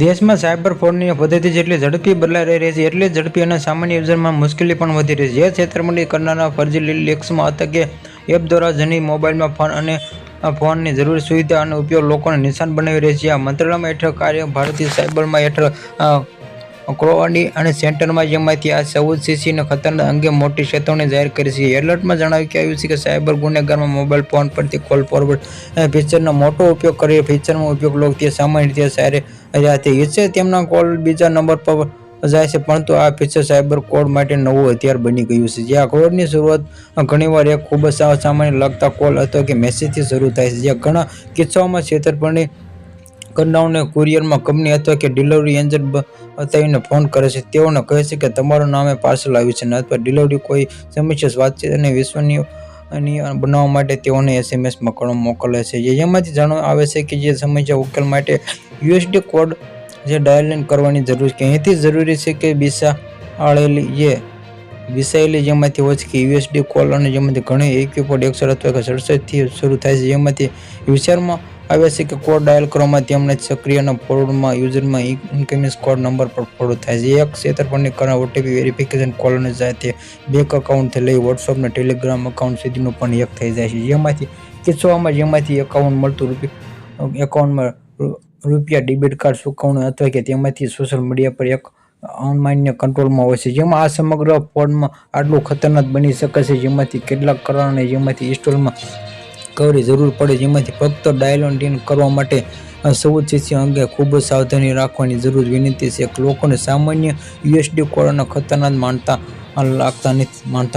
દેશમાં સાયબર ફ્રોડની પદ્ધતિ જેટલી ઝડપી બદલાઈ રહી છે, એટલી ઝડપી અને સામાન્ય યુઝરમાં મુશ્કેલી પણ વધી રહી છે. જે છેતરપિંડી કરનારા ફરજી લેક્સમાં હતા કે એપ દ્વારા જની મોબાઈલમાં ફોન અને ફોનની જરૂરી સુવિધા અને ઉપયોગ લોકોને નિશાન બનાવી રહી છે. આ મંત્રાલયમાં હેઠળ કાર્ય ભારતીય સાયબરમાં હેઠળ ક્રોવાડી અને સેન્ટરમાં જેમાંથી આ ચૌદ સીસીના ખતરનાક અંગે મોટી ચેતવણી જાહેર કરી છે. એલર્ટમાં જણાવ્યું કે આવ્યું છે કે સાયબર ગુનેગારમાં મોબાઈલ ફોન પરથી કોલ ફોરવર્ડ ફીચરનો મોટો ઉપયોગ કરી ફીચરનો ઉપયોગ લોકો તે સામાન્ય રીતે સારે રહ્યા ઈચ્છે તેમના કોલ બીજા નંબર પર જાય છે, પરંતુ આ ફીચર સાયબર કોડ માટે નવું હથિયાર બની ગયું છે. જ્યાં કોડની શરૂઆત ઘણીવાર એક ખૂબ જ સામાન્ય લગતા કોલ અથવા કે મેસેજથી શરૂ થાય છે. જ્યાં ઘણા કિસ્સાઓમાં છેતરપિંડી કરનારને કુરિયરમાં કંપની અથવા કે ડિલિવરી એજન્ટ બતાવીને ફોન કરે છે. તેઓને કહે છે કે તમારું નામે પાર્સલ આવ્યું છે અથવા ડિલિવરી કોઈ સમસ્યા વાતચીત અને વિશ્વની બનાવવા માટે તેઓને એસએમએસ મોકલ મોકલે છે. એમાંથી જાણવા આવે છે કે જે સમસ્યા ઉકેલ માટે યુએસડી કોડ જે ડાયલિંગ કરવાની જરૂર છે. અહીંથી જરૂરી છે કે બિસા આળેલી જે વિસાયેલી જેમાંથી હોય છે કે યુએસડી કોલ અને જેમાંથી ઘણી ઇક્વિપોડ એકસો અથવા કે સડસઠથી શરૂ થાય છે. જેમાંથી વિચારમાં આવે છે કે કોડ ડાયલ કરવામાં સક્રિય અને ફોરવર્ડમાં યુઝરમાં ઇન્કમિંગ કોડ નંબર પર ફોડો થાય છે. એક છેતરપણની કારણે ઓટીપી વેરિફિકેશન કોલ અને જાય તે બેંક અકાઉન્ટથી લઈ વોટ્સઅપ અને ટેલિગ્રામ અકાઉન્ટ સુધીનું પણ એક થઈ જાય છે. જેમાંથી કિસ્સાઓમાં જેમાંથી એકાઉન્ટ મળતું રૂપિયા એકાઉન્ટમાં રૂપિયા ડેબિટ કાર્ડ ચૂકવણી અથવા કે તેમાંથી સોશિયલ મીડિયા પર એક અનમાન્ય કંટ્રોલમાં હોય છે. જેમાં આ સમગ્ર ફોડમાં આટલું ખતરનાક બની શકે છે. જેમાંથી કેટલાક કારણે જેમાંથી ઇન્સ્ટોલમાં કરવાની જરૂર પડે જેમાંથી ફક્ત ડાયલોન્ટીન કરવા માટે સૌદ શિષ્ય અંગે ખૂબ જ સાવધાની રાખવાની જરૂર વિનંતી છે. લોકોને સામાન્ય યુએસડી કોરોના ખતરનાક માનતા લાગતા નથી, માનતા